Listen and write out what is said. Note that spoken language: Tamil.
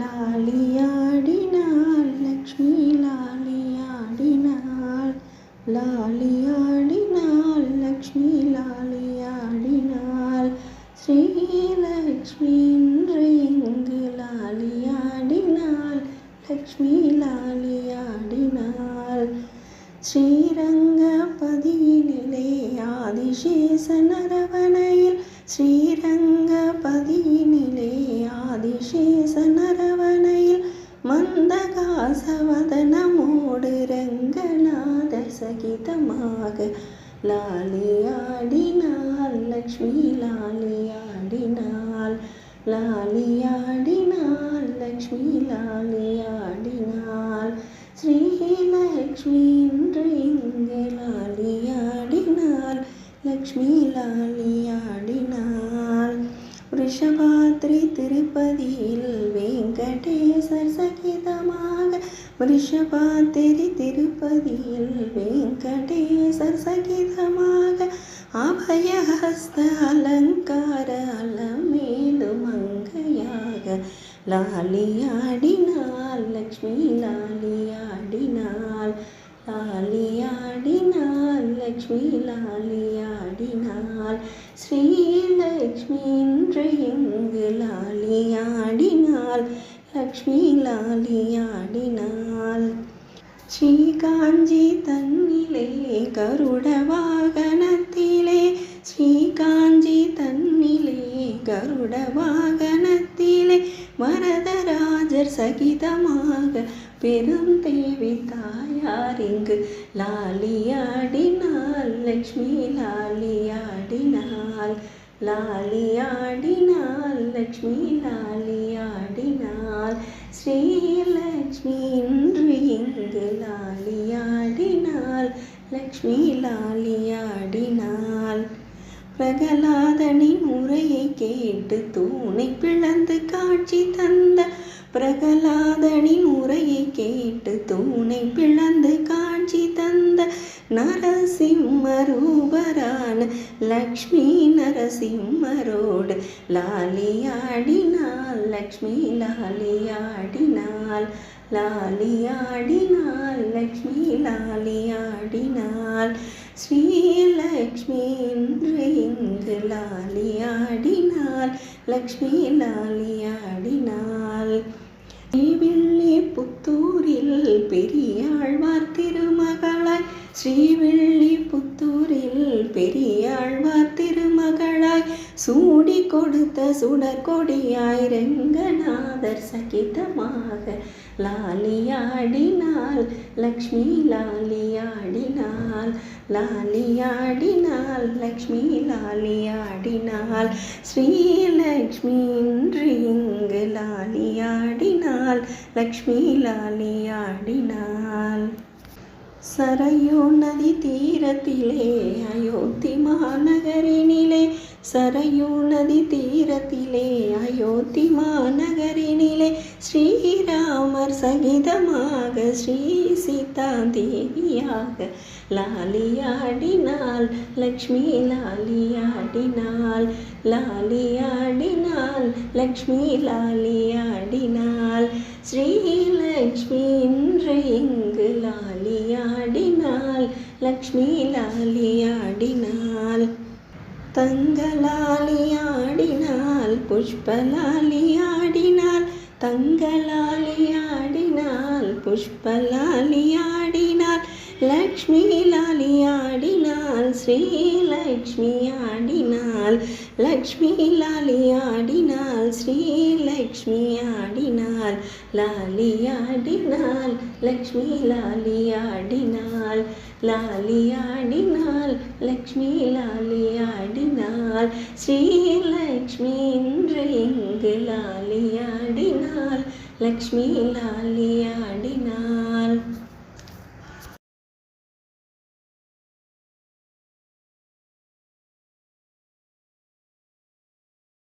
லாலியாடினாள் லக்ஷ்மி லாலியாடினாள். லாலியாடினாள் லக்ஷ்மி லாலியாடினாள். ஸ்ரீலக்ஷ்மி இன்று இங்கு லாலியாடினாள் லக்ஷ்மி லாலியாடினாள். ஸ்ரீரங்கபதியினிலே ஆதிசேஷனரவணையில் ஸ்ரீரங்கபதியினிலே ஆதிசேஷனர மந்தகாசவதனமோடு ரங்கநாத சகிதமாக லாலியாடினாள் லக்ஷ்மி லாலியாடினாள் லாலியாடினாள் லக்ஷ்மி லாலியாடினாள் ஸ்ரீலக்ஷ்மி இன்று இங்கு லாலியாடினாள் லக்ஷ்மி லாலியாடினாள் ரிஷபாத்ரி திருப்பதியில் வெங்கடேசர் சகிதமாக. ரிஷபாத்திரி திருப்பதியில் வெங்கடேசர் சகிதமாக. அபயஹஸ்த அலங்கார அலமேலு மங்கையாக. லாலியாடினாள் லக்ஷ்மி லாலியாடினாள் லாலியாடினாள் லக்ஷ்மி ஆடினாள் ஸ்ரீலக்ஷ்மி இன்று இங்கு லாலியாடினாள். லக்ஷ்மி லாலியாடினாள். ஸ்ரீகாஞ்சி தன்னிலே கருட வாகனத்திலே. ஸ்ரீகாஞ்சி தன்னிலே கருட வாகனத்திலே வரதராஜர் சகிதமாக பெரும் தேவி தாயார் இங்கு லாலியாடினாள் லக்ஷ்மி லாலியாடினாள் லாலியாடினாள் லக்ஷ்மி லாலியாடினாள் ஸ்ரீலக்ஷ்மி இன்று இங்கு லாலியாடினாள் லக்ஷ்மி லாலியாடினாள் பிரகலாதனின் முறையை கேட்டு தூணை பிளந்து காட்சி தந்த பிரகலாதனின் உரையை கேட்டு தூணை பிளந்து காட்சி தந்த நரசிம்ம ரூபரான லக்ஷ்மி நரசிம்மரோடு லாலியாடினாள் லக்ஷ்மி லாலியாடினாள் லாலியாடினாள் லக்ஷ்மி லாலியாடினாள் ஸ்ரீலக்ஷ்மி இன்று இங்கு லாலியாடினாள் லக்ஷ்மி லாலியாடினாள் பெரிய ஆழ்வார் திருமகளாய். ஸ்ரீவெள்ளி புத்தூரில் பெரிய ஆழ்வார் திருமகளாய். சூடி கொடுத்த சுடற்கொடியாய் ரங்கநாதர் சகிதமாக. லாலியாடினாள் லக்ஷ்மி லாலியாடினாள் லாலியாடினாள் லக்ஷ்மி லாலியாடினாள் ஸ்ரீலக்ஷ்மி இன்று இங்கு லக்ஷ்மி லாலி ஆடினாள். சரையோ நதி தீரத்திலே அயோத்தி மாநகரினிலே சரையோ நதி தீரத்திலே அயோத்தி மாநகரினிலே ஸ்ரீராம சகிதமாக ஸ்ரீ சீதா தேவியாக லாலியாடினாள் லக்ஷ்மி லாலியாடினாள் லாலியாடினாள் லக்ஷ்மி லாலியாடினாள் ஸ்ரீலக்ஷ்மி இன்று இங்கு லாலியாடினாள் லக்ஷ்மி லாலியாடினாள் தங்கலாலியாடினாள் புஷ்பலாலியாடினாள் தங்கலாலியாடினாள் புஷ்பலாலியாடினாள் லக்ஷ்மி லாலியாடினாள் ஸ்ரீலக்ஷ்மி ஆடினாள் லக்ஷ்மி லாலியாடினாள் ஸ்ரீலக்ஷ்மி ஆடினாள் லாலியாடினாள் லக்ஷ்மி லாலியாடினாள் லாலியாடினாள் லக்ஷ்மி லாலியாடினாள் ஸ்ரீலக்ஷ்மி என்று இங்கு லாலியாடினாள் லக்ஷ்மி லாலியாடினாள்